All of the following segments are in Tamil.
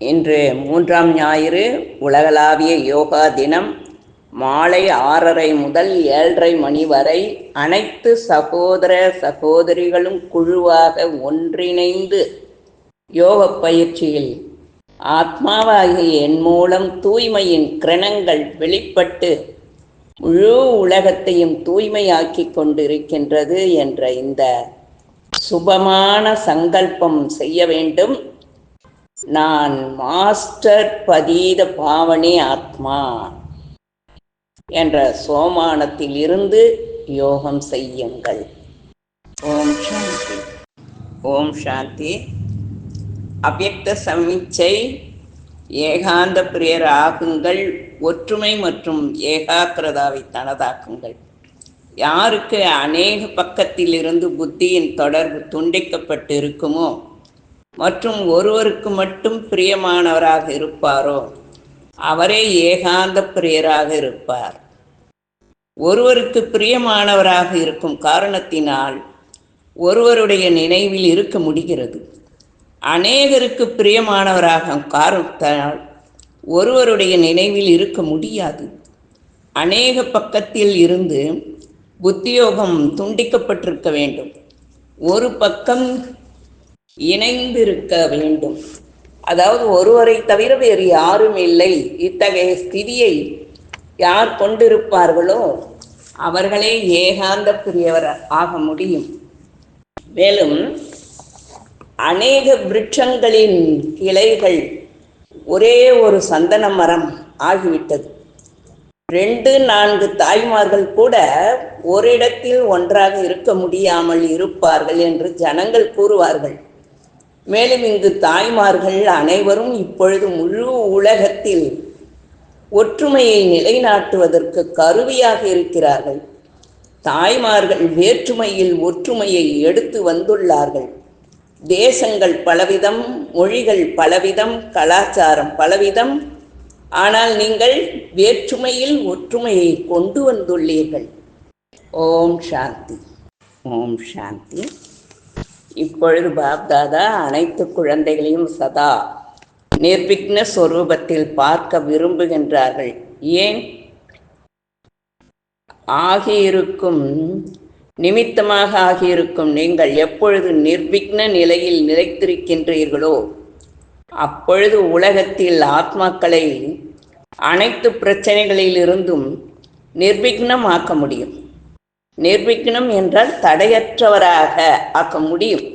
இன்று மூன்றாம் ஞாயிறு உலகளாவிய யோகா தினம். மாலை ஆறரை முதல் ஏழரை மணி வரை அனைத்து சகோதர சகோதரிகளும் குழுவாக ஒன்றிணைந்து யோக பயிற்சியில் ஆத்மாவாகிய என் மூலம் தூய்மையின் கிரணங்கள் வெளிப்பட்டு முழு உலகத்தையும் தூய்மையாக்கி கொண்டிருக்கின்றது என்ற இந்த சுபமான சங்கல்பம் செய்ய வேண்டும். நான் மாஸ்டர் பதீத பாவனி ஆத்மா என்ற சோமானத்தில் இருந்து யோகம் செய்யுங்கள். ஓம் சாந்தி. ஓம் சாந்தி. அவ்யக்த சமிச்சை ஏகாந்த பிரியர் ஆகுங்கள் ஒற்றுமை மற்றும் ஏகாக்கிரதாவை தனதாக்குங்கள். யாருக்கு அநேக பக்கத்தில் இருந்து புத்தியின் தொடர்பு துண்டிக்கப்பட்டு இருக்குமோ மற்றும் ஒருவருக்கு மட்டும் பிரியமானவராக இருப்பாரோ? அவரே ஏகாந்த பிரியராக இருப்பார். ஒருவருக்கு பிரியமானவராக இருக்கும் காரணத்தினால் ஒருவருடைய நினைவில் இருக்க முடிகிறது. அநேகருக்கு பிரியமானவராக காரணத்தால் ஒருவருடைய நினைவில் இருக்க முடியாது. அநேக பக்கத்தில் இருந்து புத்தியோகம் துண்டிக்கப்பட்டிருக்க வேண்டும். ஒரு பக்கம் இணைந்திருக்க வேண்டும். அதாவது ஒருவரை தவிர வேறு யாரும் இல்லை. இத்தகைய ஸ்திதியை யார் கொண்டிருப்பார்களோ அவர்களே ஏகாந்த பிரியவர் ஆக முடியும். மேலும் அநேக விருட்சங்களின் கிளைகள் ஒரே ஒரு சந்தன மரம் ஆகிவிட்டது. ரெண்டு நான்கு தாய்மார்கள் கூட ஒரு இடத்தில் ஒன்றாக இருக்க முடியாமல் இருப்பார்கள் என்று ஜனங்கள் கூறுவார்கள். மேலும் இங்கு தாய்மார்கள் அனைவரும் இப்பொழுது முழு உலகத்தில் ஒற்றுமையை நிலைநாட்டுவதற்கு கருவியாக இருக்கிறார்கள். தாய்மார்கள் வேற்றுமையில் ஒற்றுமையை எடுத்து வந்துள்ளார்கள். தேசங்கள் பலவிதம் மொழிகள் பலவிதம் கலாச்சாரம் பலவிதம். ஆனால் நீங்கள் வேற்றுமையில் ஒற்றுமையை கொண்டு வந்துள்ளீர்கள். ஓம் சாந்தி. ஓம் சாந்தி. இப்பொழுது பாப்தாதா அனைத்து குழந்தைகளையும் சதா நிர்விக்ன சொரூபத்தில் பார்க்க விரும்புகின்றார்கள். ஏன்? ஆகியிருக்கும் நிமித்தமாக ஆகியிருக்கும் நீங்கள் எப்பொழுது நிர்விக்ன நிலையில் நிலைத்திருக்கின்றீர்களோ அப்பொழுது உலகத்தில் ஆத்மாக்களை அனைத்து பிரச்சனைகளிலிருந்தும் நிர்விக்னமாக்க முடியும். நிர்விக்னம் என்றால் தடையற்றவராக ஆக்க முடியும்.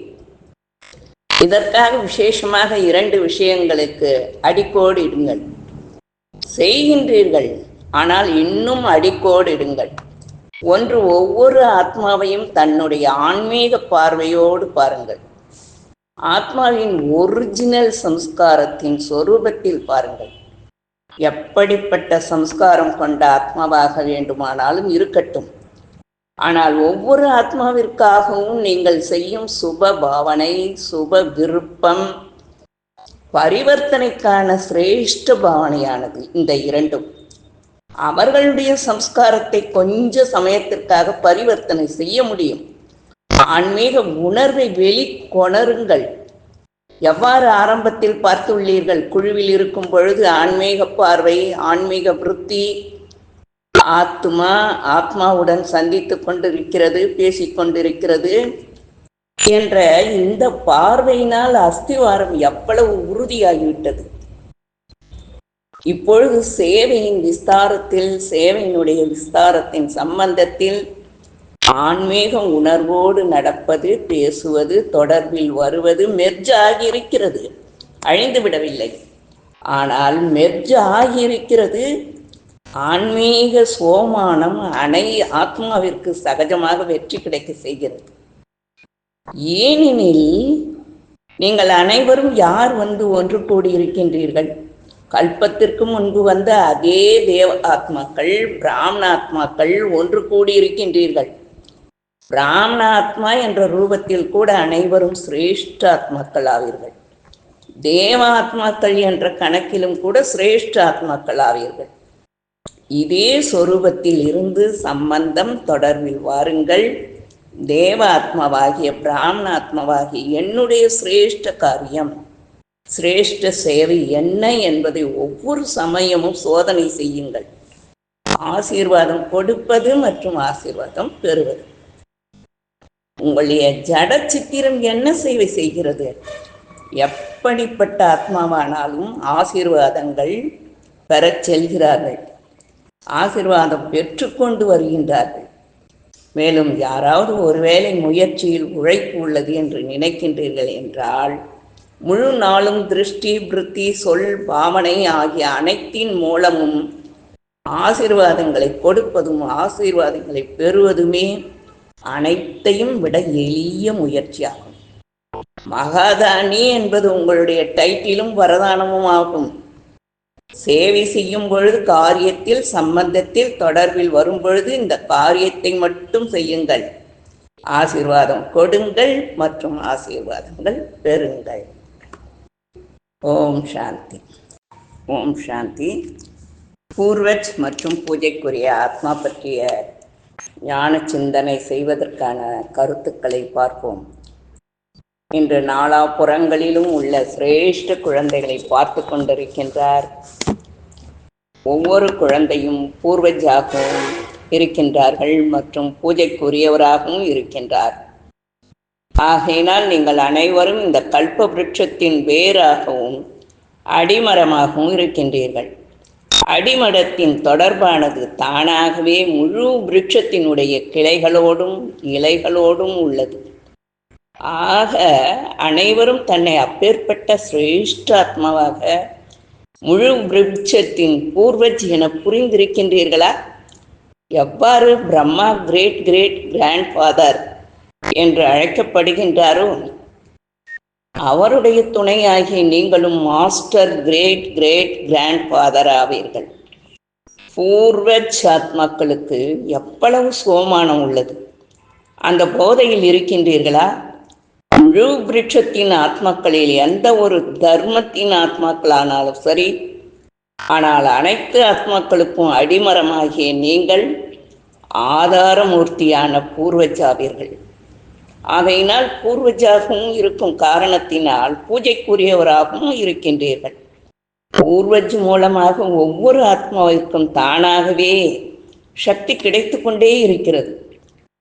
இதற்காக விசேஷமாக இரண்டு விஷயங்களுக்கு அடிக்கோடு இடுங்கள். செய்கின்றீர்கள் ஆனால் இன்னும் அடிக்கோடு இடுங்கள். ஒன்று ஒவ்வொரு ஆத்மாவையும் தன்னுடைய ஆன்மீக பார்வையோடு பாருங்கள். ஆத்மாவின் ஒரிஜினல் சம்ஸ்காரத்தின் சொரூபத்தில் பாருங்கள். எப்படிப்பட்ட சம்ஸ்காரம் கொண்ட ஆத்மாவாக வேண்டுமானாலும் இருக்கட்டும். ஆனால் ஒவ்வொரு ஆத்மாவிற்காகவும் நீங்கள் செய்யும் சுப பாவனை சுப விருப்பம் பரிவர்த்தனைக்கான சிரேஷ்ட பாவனையானது இந்த இரண்டும். அவர்களுடைய சம்ஸ்காரத்தை கொஞ்ச சமயத்திற்காக பரிவர்த்தனை செய்ய முடியும். ஆன்மீக உணர்வை வெளிக்கொணருங்கள். எவ்வாறு ஆரம்பத்தில் பார்த்துள்ளீர்கள்? குழுவில் இருக்கும் பொழுது ஆன்மீக பார்வை ஆன்மீக விருத்தி ஆத்மா ஆத்மாவுடன் சந்தித்து கொண்டிருக்கிறது பேசிக்கொண்டிருக்கிறது என்ற இந்த பார்வையினால் அஸ்திவாரம் எவ்வளவு உறுதியாகிவிட்டது. இப்பொழுது சேவையின் விஸ்தாரத்தில் சேவையினுடைய விஸ்தாரத்தின் சம்பந்தத்தில் ஆன்மீக உணர்வோடு நடப்பது பேசுவது தொடர்பில் வருவது மெர்ஜ் ஆகியிருக்கிறது அழிந்து விடவில்லை ஆனால் மெர்ஜ் ஆகியிருக்கிறது ஆன்மீக சோமானம் அனை ஆத்மாவிற்கு சகஜமாக வெற்றி கிடைக்க செய்கிறது. ஏனெனில் நீங்கள் அனைவரும் யார் வந்து ஒன்று கூடியிருக்கின்றீர்கள்? கல்பத்திற்கு முன்பு வந்த அதே தேவ ஆத்மாக்கள் பிராமண ஆத்மாக்கள் ஒன்று கூடியிருக்கின்றீர்கள். பிராமண ஆத்மா என்ற ரூபத்தில் கூட அனைவரும் சிரேஷ்ட ஆத்மாக்கள் ஆவீர்கள் தேவ ஆத்மாக்கள் என்ற கணக்கிலும் கூட சிரேஷ்ட ஆத்மாக்கள் ஆவீர்கள் இதே சொரூபத்தில் இருந்து சம்பந்தம் தொடர்பில் வாருங்கள். தேவாத்மாவாகிய பிராமணாத்மாவாகிய என்னுடைய சிரேஷ்ட காரியம். சிரேஷ்ட சேவை என்ன என்பதை ஒவ்வொரு சமயமும் சோதனை செய்யுங்கள். ஆசீர்வாதம் கொடுப்பது மற்றும் ஆசீர்வாதம் பெறுவது. உங்களுடைய ஜட சித்திரம் என்ன சேவை செய்கிறது? எப்படிப்பட்ட ஆத்மாவானாலும் ஆசீர்வாதங்கள் பெறச் செல்கிறார்கள். ஆசிர்வாதம் பெற்றுக்கொண்டு வருகின்றார்கள். மேலும் யாராவது ஒருவேளை முயற்சியில் உழைப்பு உள்ளது என்று நினைக்கின்றீர்கள் என்றால் முழு நாளும் திருஷ்டி பிருத்தி சொல் பாவனை ஆகிய அனைத்தின் மூலமும் ஆசீர்வாதங்களை கொடுப்பதும் ஆசீர்வாதங்களை பெறுவதுமே அனைத்தையும் விட எளிய முயற்சியாகும். மகாதானி என்பது உங்களுடைய டைட்டிலும் வரதானமும் ஆகும். சேவை செய்யும் பொழுது காரியத்தில் சம்பந்தத்தில் தொடர்பில் வரும் பொழுது இந்த காரியத்தை மட்டும் செய்யுங்கள். ஆசீர்வாதம் கொடுங்கள் மற்றும் ஆசீர்வாதங்கள் பெறுங்கள். ஓம் சாந்தி. ஓம் சாந்தி. பூர்வஜ் மற்றும் பூஜைக்குரிய ஆத்மா பற்றிய ஞான சிந்தனை செய்வதற்கான கருத்துக்களை பார்ப்போம். இன்று நாலாபுறங்களிலும் உள்ள சிரேஷ்ட குழந்தைகளை பார்த்து கொண்டிருக்கின்றார். ஒவ்வொரு குழந்தையும் பூர்வஜாகவும் இருக்கின்றார்கள் மற்றும் பூஜைக்குரியவராகவும் இருக்கின்றார். ஆகையினால் நீங்கள் அனைவரும் இந்த கல்ப விருட்சத்தின் வேராகவும் அடிமரமாகவும் இருக்கின்றீர்கள். அடிமடத்தின் தொடர்பானது தானாகவே முழு விருட்சத்தினுடைய கிளைகளோடும் இலைகளோடும் உள்ளது. ஆக அனைவரும் தன்னை அப்பேற்பட்ட சிரேஷ்டாத்மாவாக முழு விருட்சத்தின் பூர்வஜ் என புரிந்திருக்கின்றீர்களா? எவ்வாறு Brahma great great grand father என்று அழைக்கப்படுகின்றாரோ? அவருடைய துணையாகி நீங்களும் master great great grand father ஆவீர்கள். பூர்வஜ் ஆத்மாக்களுக்கு எவ்வளவு சோமானம் உள்ளது? அந்த போதையில் இருக்கின்றீர்களா? முழு விருட்சத்தின் ஆத்மாக்களில் எந்த ஒரு தர்மத்தின் ஆத்மாக்களானாலும் சரி ஆனால் அனைத்து ஆத்மாக்களுக்கும் அடிமரமாகிய நீங்கள் ஆதாரமூர்த்தியான பூர்வஜாவீர்கள் ஆகையினால் பூர்வஜாகவும் இருக்கும் காரணத்தினால் பூஜைக்குரியவராகவும் இருக்கின்றீர்கள். பூர்வஜ் மூலமாக ஒவ்வொரு ஆத்மாவிற்கும் தானாகவே சக்தி கிடைத்து கொண்டே இருக்கிறது.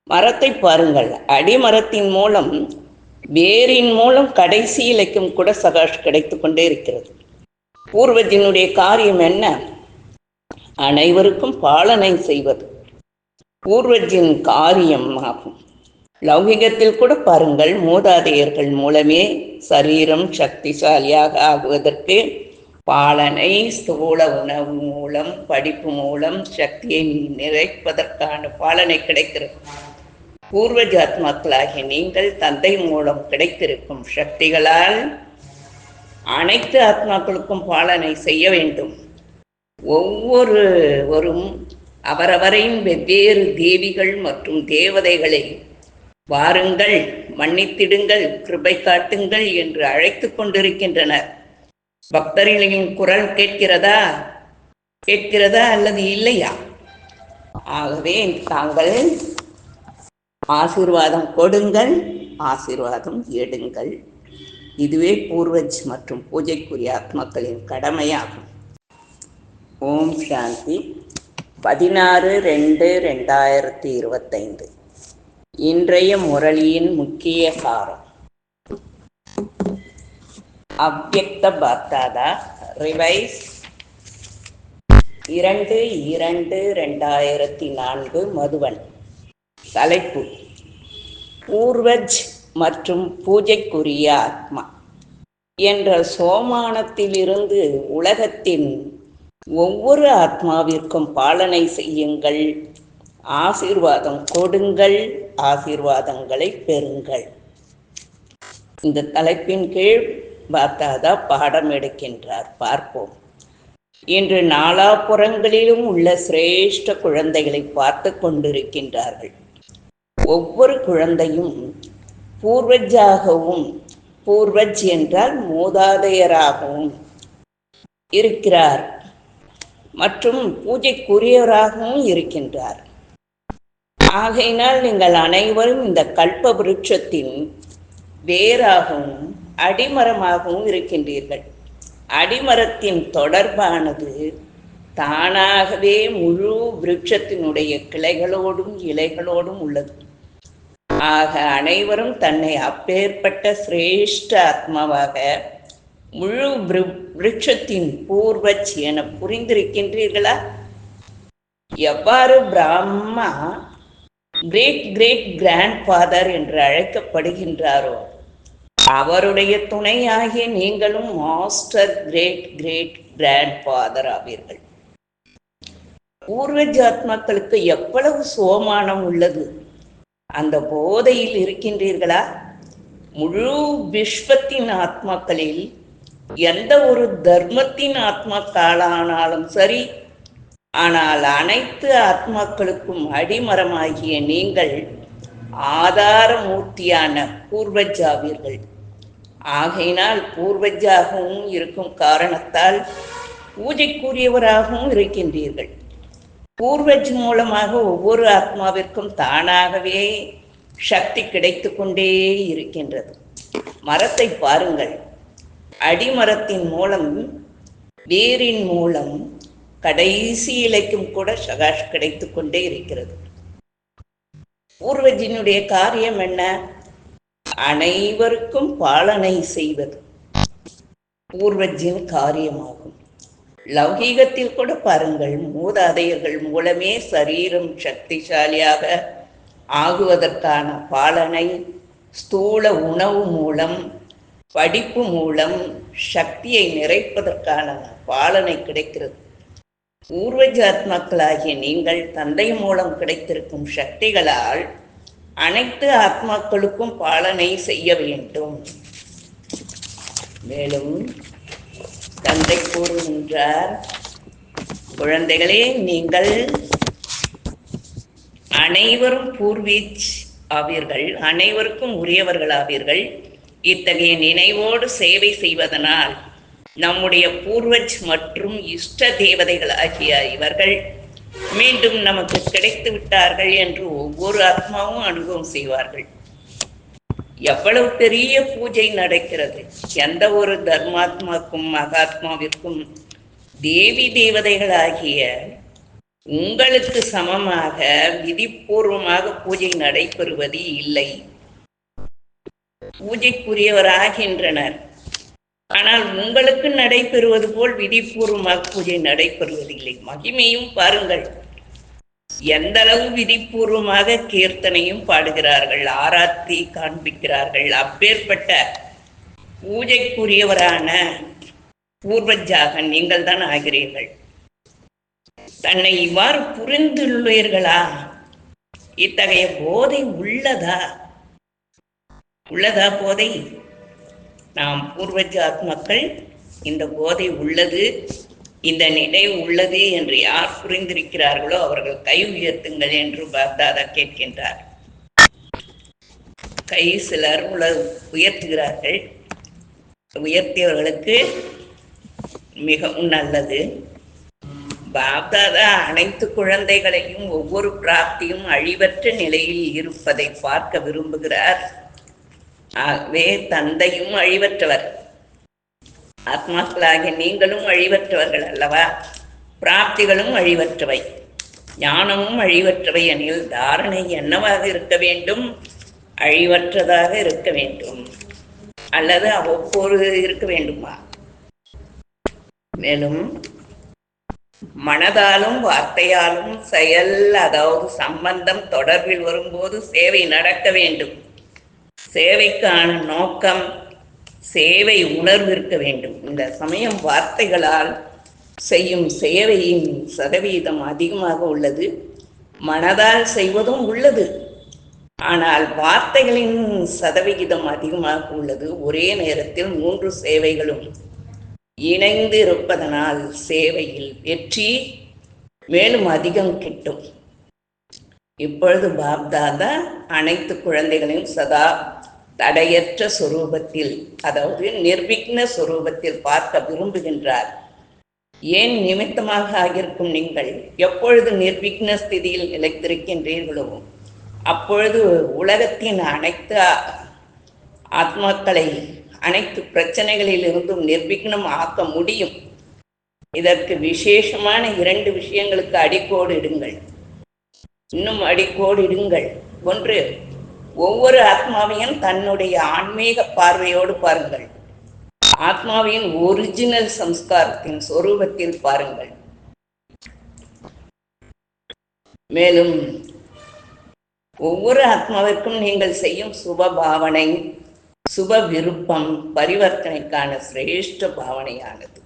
மரத்தை பாருங்கள் அடிமரத்தின் மூலம் வேரின் மூலம் கடைசி இலக்கும் கூட சகாஷ் கிடைத்து கொண்டே இருக்கிறது. பூர்வஜினுடைய காரியம் என்ன? அனைவருக்கும் பாலனை செய்வது. பூர்வஜின் காரியம் ஆகும். லௌகிகத்தில் கூட பாருங்கள் மூதாதையர்கள் மூலமே சரீரம் சக்திசாலியாக ஆகுவதற்கு பாலனை ஸ்தூல உணவு மூலம் படிப்பு மூலம் சக்தியை நிறைப்பதற்கான பாலனை கிடைக்கிறது. பூர்வஜாத்மாக்களாகிய நீங்கள் தந்தை மூலம் கிடைத்திருக்கும் சக்திகளால் அனைத்து ஆத்மாக்களுக்கும் பாலனை செய்ய வேண்டும். ஒவ்வொருவரும் அவரவரையும் வெவ்வேறு தேவிகள் மற்றும் தேவதைகளை வாருங்கள் மன்னித்திடுங்கள் கிருபை காட்டுங்கள் என்று அழைத்து கொண்டிருக்கின்றனர். பக்தர்களின் குரல் கேட்கிறதா? கேட்கிறதா அல்லது இல்லையா? ஆகவே தாங்கள் ஆசீர்வாதம் கொடுங்கள் ஆசீர்வாதம் எடுங்கள். இதுவே பூர்வஜ் மற்றும் பூஜைக்குரிய ஆத்மக்களின் கடமையாகும். ஓம் சாந்தி. பதினாறு ரெண்டு ரெண்டாயிரத்தி இருபத்தைந்து. இன்றைய முரளியின் முக்கிய சாரம் அவ்வக்த பக்தாதா ரிவைஸ். இரண்டு இரண்டு ரெண்டாயிரத்தி நான்கு மதுவன். தலைப்பு. பூர்வஜ் மற்றும் பூஜைக்குரிய ஆத்மா. என்ற சோமானத்திலிருந்து உலகத்தின் ஒவ்வொரு ஆத்மாவிற்கும் பாலனை செய்யுங்கள். ஆசீர்வாதம் கொடுங்கள். ஆசீர்வாதங்களை பெறுங்கள். இந்த தலைப்பின் கீழ் பார்த்தாதா பாடம் எடுக்கின்றார். பார்ப்போம். இன்று நாலாபுறங்களிலும் உள்ள சிரேஷ்ட குழந்தைகளை பார்த்து கொண்டிருக்கின்றார்கள். ஒவ்வொரு குழந்தையும் பூர்வஜாகவும் பூர்வஜ் என்றால் மூதாதையராகவும் இருக்கிறார் மற்றும் பூஜைக்குரியவராகவும் இருக்கின்றார். ஆகையினால் நீங்கள் அனைவரும் இந்த கல்ப விருட்சத்தின் வேராகவும் அடிமரமாகவும் இருக்கின்றீர்கள். அடிமரத்தின் தொடர்பானது தானாகவே முழு விருட்சத்தினுடைய கிளைகளோடும் இலைகளோடும் உள்ளது. ஆக அனைவரும் தன்னை அப்பேற்பட்ட சிரேஷ்ட ஆத்மாவாக முழு விருட்சத்தின் பூர்வச் என புரிந்திருக்கின்றீர்களா? எவ்வாறு Brahma great great grand father என்று அழைக்கப்படுகின்றாரோ அவருடைய துணையாகிய நீங்களும் master great great grand father ஆவீர்கள். பூர்வ ஜாத்மாக்களுக்கு எவ்வளவு சோமானம் உள்ளது? அந்த போதையில் இருக்கின்றீர்களா? முழு விஸ்வத்தின் ஆத்மாக்களில் எந்த ஒரு தர்மத்தின் ஆத்மாக்களானாலும் சரி ஆனால் அனைத்து ஆத்மாக்களுக்கும் அடிமரமாகிய நீங்கள் ஆதாரமூர்த்தியான பூர்வஜாவீர்கள். ஆகையினால் பூர்வஜாகவும் இருக்கும் காரணத்தால் பூஜைக்குரியவராகவும் இருக்கின்றீர்கள். பூர்வஜ் மூலமாக ஒவ்வொரு ஆத்மாவிற்கும் தானாகவே சக்தி கிடைத்து கொண்டே இருக்கின்றது. மரத்தை பாருங்கள். அடிமரத்தின் மூலம் வேரின் மூலம் கடைசி இலைக்கும் கூட சகாஷ் கிடைத்து கொண்டே இருக்கிறது. பூர்வஜினுடைய காரியம் என்ன? அனைவருக்கும் பாலனை செய்வது. பூர்வஜின் காரியமாகும். லௌகீகத்தில் கூட பாருங்கள் மூதாதையர்கள் மூலமே சரீரம் சக்திசாலியாக ஆகுவதற்கான பாலனை ஸ்தூல உணவு மூலம் படிப்பு மூலம் சக்தியை நிறைப்பதற்கான பாலனை கிடைக்கிறது. பூர்வஜாத்மாக்களாகிய நீங்கள் தந்தை மூலம் கிடைத்திருக்கும் சக்திகளால் அனைத்து ஆத்மாக்களுக்கும் பாலனை செய்ய வேண்டும். மேலும் தந்தை கூறுகின்றார் குழந்தைகளே நீங்கள் அனைவரும் பூர்வீச் ஆவீர்கள் அனைவருக்கும் உரியவர்கள் ஆவீர்கள் இத்தகைய நினைவோடு சேவை செய்வதனால் நம்முடைய பூர்வஜ் மற்றும் இஷ்ட தேவதைகள் ஆகிய இவர்கள் மீண்டும் நமக்கு கிடைத்து விட்டார்கள் என்று ஒவ்வொரு ஆத்மாவும் அனுபவம் செய்வார்கள். எவ்வளவு பெரிய பூஜை நடக்கிறது? எந்த ஒரு தர்மாத்மாக்கும் மகாத்மாவிற்கும் தேவி தேவதைகளாகிய உங்களுக்கு சமமாக விதிப்பூர்வமாக பூஜை நடைபெறுவது இல்லை. பூஜைக்குரியவராகின்றனர். ஆனால் உங்களுக்கு நடைபெறுவது போல் விதிபூர்வமாக பூஜை நடைபெறுவதில்லை. மகிமையும் பாருங்கள். எந்த அளவு விதிபூர்வமாக கீர்த்தனையும் பாடுகிறார்கள் ஆராத்தி காண்பிக்கிறார்கள் அப்பேற்பட்ட பூஜைக்குரியவரான பூர்வஜாக நீங்கள் தான் ஆகிறீர்கள். தன்னை இவ்வாறு புரிந்துள்ளீர்களா? இத்தகைய போதை உள்ளதா? உள்ளதா போதை? நாம் பூர்வஜ ஆத்மாக்கள் இந்த போதை உள்ளது. இந்த நிலை உள்ளது என்று யார் புரிந்திருக்கிறார்களோ அவர்கள் கை உயர்த்துங்கள் என்று பாப்தாதா கேட்கின்றார். கை சிலர் உல உயர்த்துகிறார்கள். உயர்த்தியவர்களுக்கு மிகவும் நல்லது. பாப்தாதா அனைத்து குழந்தைகளையும் ஒவ்வொரு பிராப்தியும் அழிவற்ற நிலையில் இருப்பதை பார்க்க விரும்புகிறார். ஆகவே தந்தையும் அழிவற்றவர். ஆத்மாக்களாகிய நீங்களும் அழிவற்றவர்கள் அல்லவா? பிராப்திகளும் அழிவற்றவை. ஞானமும் அழிவற்றவை எனில் தாரணை என்னவாக இருக்க வேண்டும்? அழிவற்றதாக இருக்க வேண்டும். அல்லது அவ்வப்போது இருக்க வேண்டுமா? மேலும் மனதாலும் வார்த்தையாலும் செயல் அதாவது சம்பந்தம் தொடர்பில் வரும்போது சேவை நடக்க வேண்டும். சேவைக்கான நோக்கம் சேவை உணர்வு இருக்க வேண்டும். இந்த சமயம் வார்த்தைகளால் செய்யும் சேவையின் சதவீதம் அதிகமாக உள்ளது. மனதால் செய்வதும் உள்ளது. ஆனால் வார்த்தைகளின் சதவிகிதம் அதிகமாக உள்ளது. ஒரே நேரத்தில் மூன்று சேவைகளும் இணைந்து இருப்பதனால் சேவையில் வெற்றி மேலும் அதிகம் கிட்டும். இப்பொழுது பாப்தாதா அனைத்து குழந்தைகளையும் சதா தடையற்ற சொரூபத்தில் அதாவது நிர்விக்ன சொரூபத்தில் பார்க்க விரும்புகின்றார். ஏன் நிமித்தமாக ஆகியிருக்கும் நீங்கள்? எப்பொழுது நிர்விக்ன ஸ்திதியில் நிலைத்திருக்கின்றீர்களோ அப்பொழுது உலகத்தின் அனைத்து ஆத்மாக்களை அனைத்து பிரச்சனைகளிலிருந்தும் நிர்விக்னம் ஆக்க முடியும். இதற்கு விசேஷமான இரண்டு விஷயங்களுக்கு அடிக்கோடு இடுங்கள். இன்னும் அடிக்கோடு இடுங்கள். ஒன்று ஒவ்வொரு ஆத்மாவையும் தன்னுடைய ஆன்மீக பார்வையோடு பாருங்கள். ஆத்மாவின் ஒரிஜினல் சம்ஸ்காரத்தின் சொரூபத்தில் பாருங்கள். மேலும் ஒவ்வொரு ஆத்மாவிற்கும் நீங்கள் செய்யும் சுப பாவனை சுப விருப்பம் பரிவர்த்தனைக்கான சிரேஷ்ட பாவனையானது.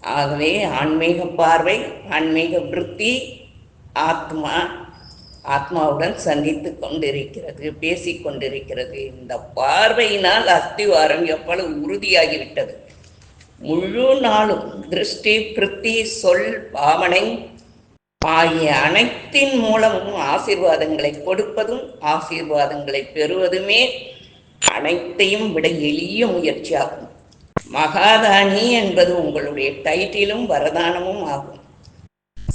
ஆகவே ஆன்மீக பார்வை ஆன்மீக விருத்தி ஆத்மா ஆத்மாவுடன் சந்தித்து கொண்டிருக்கிறது பேசி கொண்டிருக்கிறது. இந்த பார்வையினால் அஸ்திவாரம் எவ்வளவு உறுதியாகிவிட்டது. முழு நாளும் திருஷ்டி பிருத்தி சொல் பாவனை ஆகிய அனைத்தின் மூலமும் ஆசீர்வாதங்களை கொடுப்பதும் ஆசீர்வாதங்களை பெறுவதுமே அனைத்தையும் விட எளிய முயற்சியாகும். மகாதானி என்பது உங்களுடைய டைட்டிலும் வரதானமும் ஆகும்.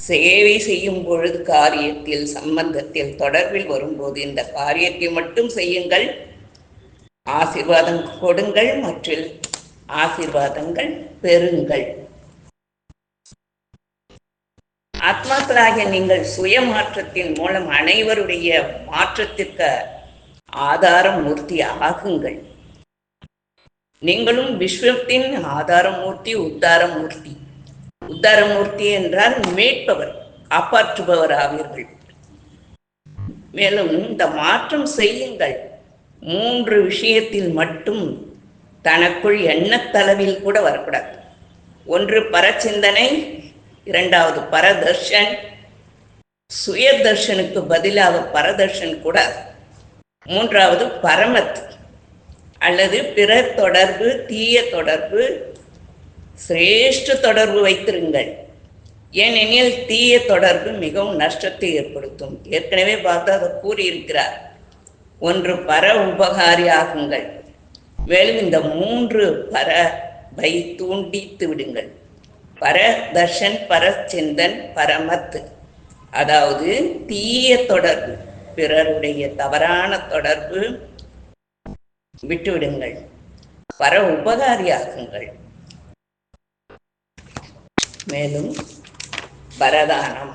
சேவை செய்யும் பொழுது காரியத்தில் சம்பந்தத்தில் தொடர்பில் வரும்போது இந்த காரியத்தை மட்டும் செய்யுங்கள். ஆசிர்வாதம் கொடுங்கள் மற்றும் ஆசிர்வாதங்கள் பெறுங்கள். ஆத்மாக்களாகிய நீங்கள் சுய மாற்றத்தின் மூலம் அனைவருடைய மாற்றத்திற்கு ஆதாரம் மூர்த்தி ஆகுங்கள். நீங்களும் விஸ்வத்தின் ஆதாரமூர்த்தி உத்தாரமூர்த்தி உத்தாரமூர்த்தி என்றால் மீட்பவர் காப்பாற்றுபவர் ஆவீர்கள் மேலும் இந்த மாற்றம் செய்யுங்கள். மூன்று விஷயத்தில் மட்டும் தனக்குள் எண்ணத்தளவில் கூட வரக்கூடாது. ஒன்று பரச்சிந்தனை இரண்டாவது பரதர்ஷன். சுயதர்ஷனுக்கு பதிலாக பரதர்ஷன் கூடாது மூன்றாவது பரமத் அல்லது பிற தொடர்பு தீய தொடர்பு சிரேஷ்ட தொடர்பு வைத்திருங்கள். ஏனெனில் தீய தொடர்பு மிகவும் நஷ்டத்தை ஏற்படுத்தும். ஏற்கனவே பார்த்து அதை கூறியிருக்கிறார். ஒன்று பர உபகாரி ஆகுங்கள் மேலும் இந்த மூன்று பரவை தூண்டித்து விடுங்கள். பர தர்ஷன் பர சிந்தன் பரமத்து அதாவது தீய தொடர்பு பிறருடைய தவறான தொடர்பு விட்டுவிடுங்கள். பர உபகாரியாகுங்கள். மேலும் பரதானம்.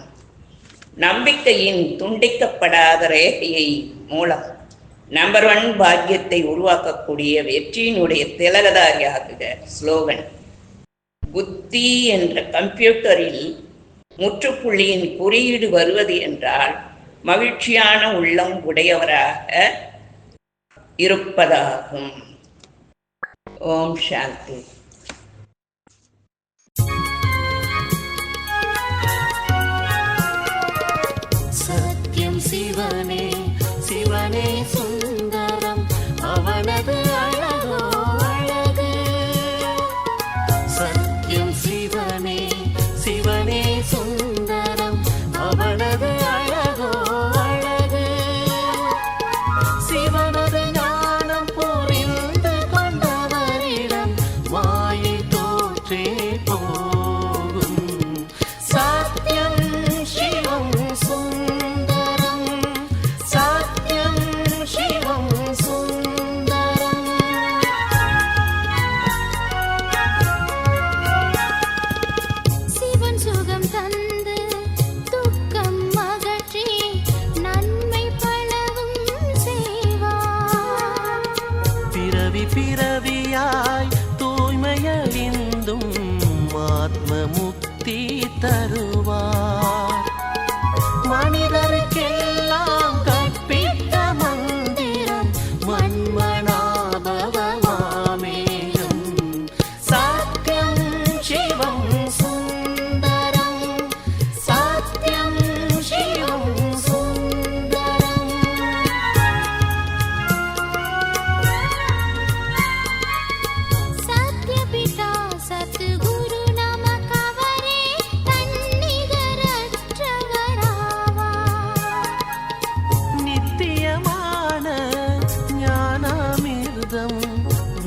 நம்பிக்கையின் துண்டிக்கப்படாத ரேகையை மூலம் நம்பர் ஒன் பாக்கியத்தை உருவாக்கக்கூடிய வெற்றியினுடைய திலகதாரியாகுக ஸ்லோகன் புத்தி என்ற கம்ப்யூட்டரில் முற்றுப்புள்ளியின் குறியீடு வருவது என்றால் மகிழ்ச்சியான உள்ளம் உடையவராக இருப்பதாகும். ஓம் சாந்தி.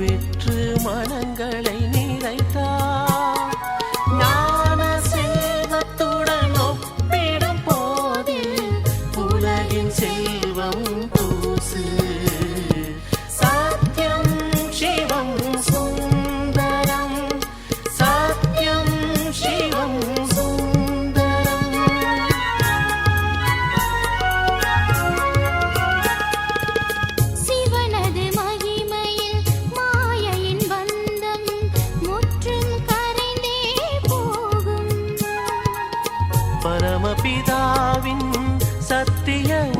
வெற்று மனங்களை പരമപിതാവിൻ സത്യ.